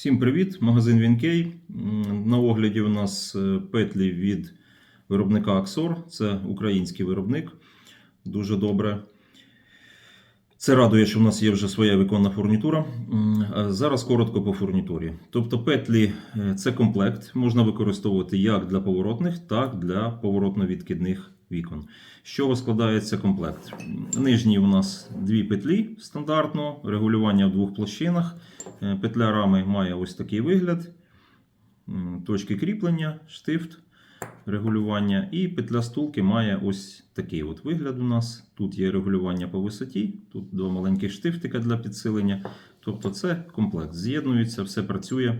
Всім привіт! Магазин Вінкей. На огляді у нас е, петлі від виробника Axor. Це український виробник. Дуже добре. Це радує, що в нас є вже своя віконна фурнітура. Зараз коротко по фурнітурі. Тобто петлі е, це комплект, можна використовувати як для поворотних, так і для поворотно-відкидних вікон. Чого складається комплект? Нижній у нас дві петлі стандартно, регулювання в двох площинах. Е, Петля рами має ось такий вигляд. Точки кріплення, штифт, регулювання. І петля стулки має ось такий от вигляд у нас. Тут є регулювання по висоті, тут два маленьких штифтика для підсилення. Тобто це комплект. З'єднується, все працює.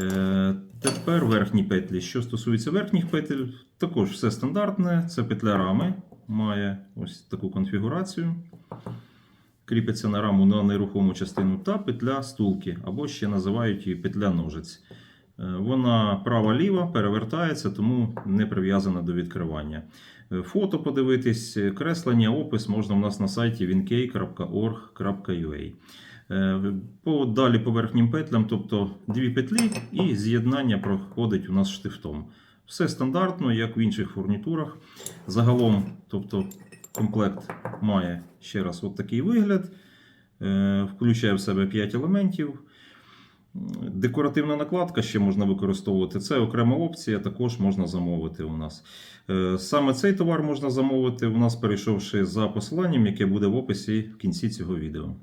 Е, Тепер верхні петлі. Що стосується верхніх петель, також все стандартне. Це петля рами, має ось таку конфігурацію. Кріпиться на раму на нерухому частину та петля стулки, або ще називають її петля ножиць. Е, Вона права-ліва перевертається, тому не прив'язана до відкривання. Е, Фото подивитись, е, креслення, опис можна у нас на сайті winkey.org.ua. Далі по верхнім петлям, тобто дві петлі і з'єднання проходить у нас штифтом. Все стандартно, як в інших фурнітурах. Загалом, тобто комплект має ще раз от такий вигляд. Включає в себе 5 елементів. Декоративна накладка ще можна використовувати. Це окрема опція, також можна замовити у нас. Е, Саме цей товар можна замовити у нас, перейшовши за посиланням, яке буде в описі в кінці цього відео.